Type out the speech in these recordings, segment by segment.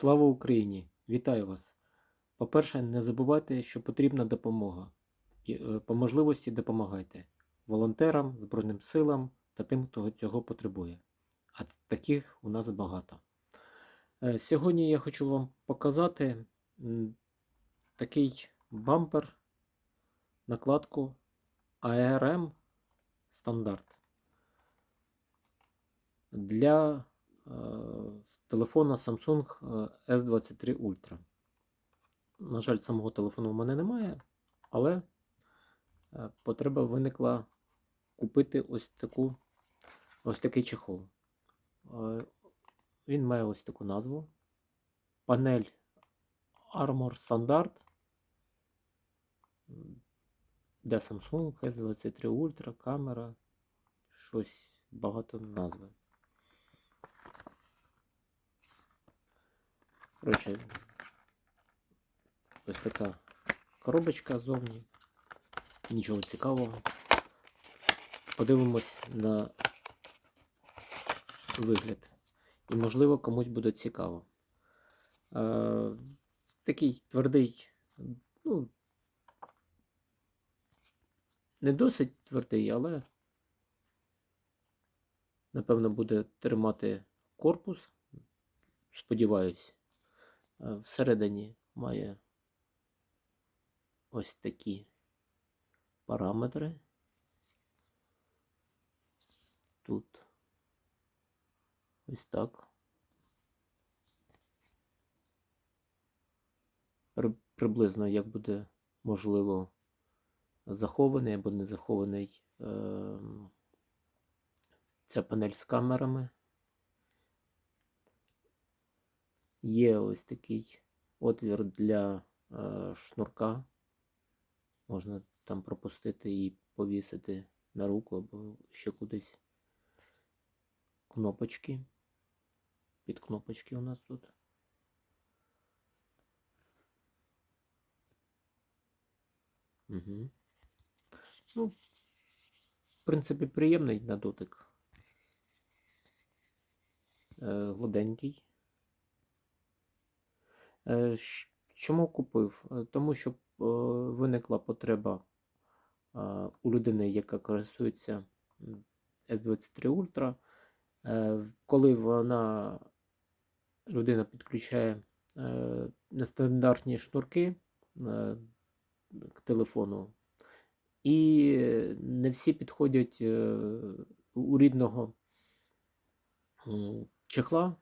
Слава Україні! Вітаю вас! По-перше, не забувайте, що потрібна допомога. І, е, По можливості допомагайте волонтерам, Збройним силам та тим, хто цього потребує. А таких у нас багато. Е, Сьогодні я хочу вам показати такий бампер, накладку ARM стандарт для е, телефона Samsung е, S23 Ultra. На жаль, самого телефону в мене немає, але е, потреба виникла купити ось таку ось такий чехол. Е, Він має ось таку назву. Панель Armor Standard. Де Samsung S23 Ultra, камера, щось багато назви. Коротше, ось така коробочка зовні. Нічого цікавого. Подивимось на вигляд. І, можливо, комусь буде цікаво. Е, такий твердий, ну, не досить твердий, але, напевно, буде тримати корпус. Сподіваюсь. Е, Всередині має ось такі параметри. Тут ось так. Приблизно як буде можливо захований або не захований ем, ця панель з камерами. Є ось такий отвір для е, шнурка. Можна там пропустити і повісити на руку або ще кудись кнопочки. Під кнопочки у нас тут. Угу. Ну, в принципі, приємний на дотик. Е. Е, Чому купив? Е, Тому що е, виникла потреба у людини, яка користується м, S23 Ultra. Коли вона людина підключає нестандартні шнурки к телефону, і не всі підходять у рідного чехла.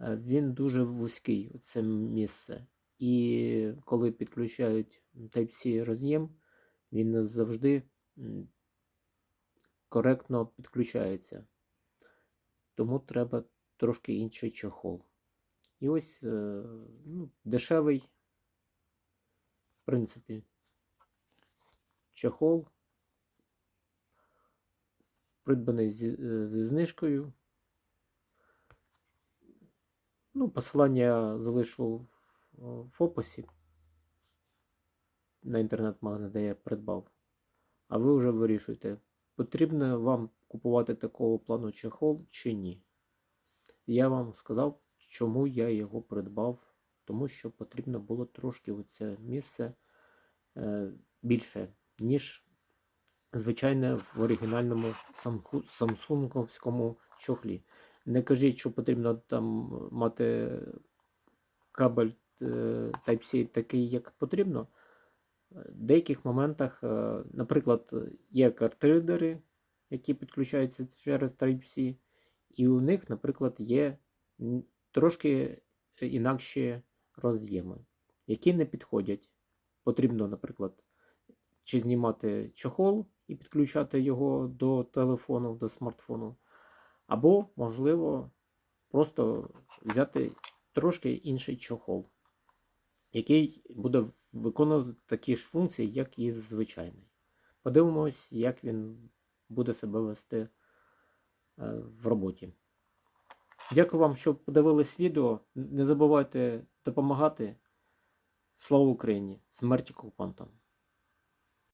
Е, Він дуже вузький, це місце. І коли підключають Type-C роз'єм, він не завжди коректно підключається. Тому треба трошки інший чохол. І ось е, ну, дешевий, в принципі, чохол, придбаний зі, е, зі знижкою. Ну, посилання залишу в, в описі на інтернет-магазин, де я придбав. А ви вже вирішуйте, потрібно вам купувати такого плану чехол чи ні. Я вам сказав, чому я його придбав, тому що потрібно було трошки оце місце е, більше, ніж звичайне в оригінальному самсунговському чохлі. Не кажіть, що потрібно там мати кабель е, Type-C такий, як потрібно. В деяких моментах, е, наприклад, є картридери, які підключаються через Type-C, і у них, наприклад, є трошки інакші роз'єми, які не підходять. Потрібно, наприклад, чи знімати чохол і підключати його до телефону, до смартфону. Або, можливо, просто взяти трошки інший чохол, який буде виконувати такі ж функції, як і звичайний. Подивимось, як він буде себе вести е, в роботі. Дякую вам, що подивились відео. Не забувайте допомагати. Слава Україні! Смерть окупантам!